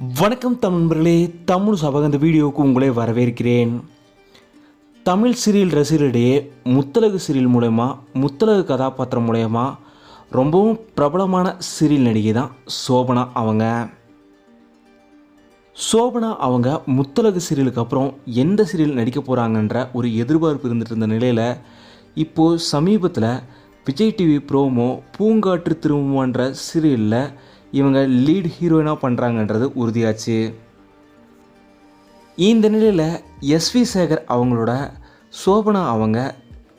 வணக்கம் தமிழர்களே தமிழ் சபக இந்த வீடியோவுக்கு உங்களை வரவேற்கிறேன். தமிழ் சீரியல் ரசிகர்களிடையே முத்தலகு சீரியல் மூலயமா முத்தலகு கதாபாத்திரம் மூலயமா ரொம்பவும் பிரபலமான சீரியல் நடிகை தான் சோபனா அவங்க. சோபனா அவங்க முத்தலகு சீரியலுக்கு அப்புறம் எந்த சீரியல் நடிக்க போகிறாங்கன்ற ஒரு எதிர்பார்ப்பு இருந்துட்டு இருந்த நிலையில் இப்போது சமீபத்தில் விஜய் டிவி ப்ரோமோ பூங்காற்று திரும்புமான்ற சீரியலில் இவங்க லீட் ஹீரோயினாக பண்ணுறாங்கன்றது உறுதியாச்சு. இந்த நிலையில் எஸ்வி சேகர் அவங்களோட சோபனா அவங்க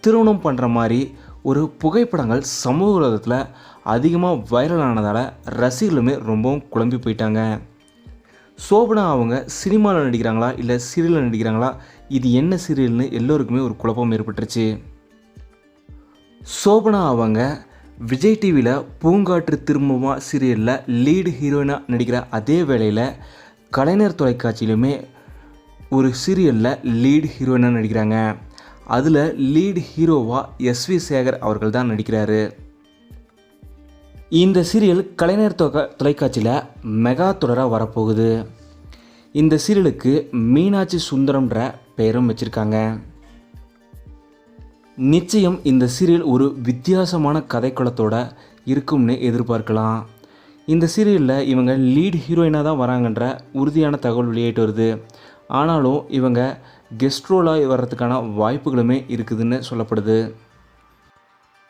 திருமணம் பண்ணுற மாதிரி ஒரு புகைப்படங்கள் சமூக உலகத்தில் அதிகமாக வைரல் ஆனதால் ரசிகர்களுமே ரொம்பவும் குழம்பி போயிட்டாங்க. சோபனா அவங்க சினிமாவில் நடிக்கிறாங்களா இல்லை சீரியலில் நடிக்கிறாங்களா? இது என்ன சீரியல்னு எல்லோருக்குமே ஒரு குழப்பம் ஏற்பட்டுருச்சு. சோபனா அவங்க விஜய் டிவியில் பூங்காற்று திரும்புமா சீரியலில் லீடு ஹீரோயினாக நடிக்கிற அதே வேளையில் கலைஞர் தொலைக்காட்சியிலுமே ஒரு சீரியலில் லீடு ஹீரோயினாக நடிக்கிறாங்க. அதில் லீடு ஹீரோவாக எஸ்வி சேகர் அவர்கள் தான் நடிக்கிறாரு. இந்த சீரியல் கலைஞர் தொகை தொலைக்காட்சியில் மெகா தொடராக வரப்போகுது. இந்த சீரியலுக்கு மீனாட்சி சுந்தரம்ன்ற பெயரும் வச்சுருக்காங்க. நிச்சயம் இந்த சீரியல் ஒரு வித்தியாசமான கதைக்களத்தோட இருக்கும்னு எதிர்பார்க்கலாம். இந்த சீரியலில் இவங்க லீட் ஹீரோயினாக தான் வராங்கன்ற உறுதியான தகவல் வெளியிட்டு வருது. ஆனாலும் இவங்க கெஸ்ட் ரோலாக வர்றதுக்கான வாய்ப்புகளுமே இருக்குதுன்னு சொல்லப்படுது.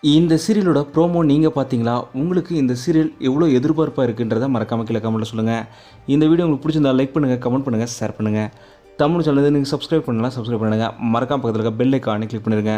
இந்த சீரியலோட ப்ரோமோ நீங்கள் பார்த்தீங்களா உங்களுக்கு இந்த சீரியல் எவ்வளோ எதிர்பார்ப்பாக இருக்குன்றதை மறக்காமல் கீழே கமெண்ட்டில் சொல்லுங்கள் இந்த வீடியோ உங்களுக்கு பிடிச்சிருந்தா லைக் பண்ணுங்கள் கமெண்ட் பண்ணுங்கள் ஷேர் பண்ணுங்கள் தமிழ் சேனல் நீங்கள் சப்ஸ்கிரைப் பண்ணலாம் சப்ஸ்கிரைப் பண்ணுங்கள் மறக்காம பக்கத்தில் இருக்க பெல் ஐக்கானே கிளிக் பண்ணிடுங்க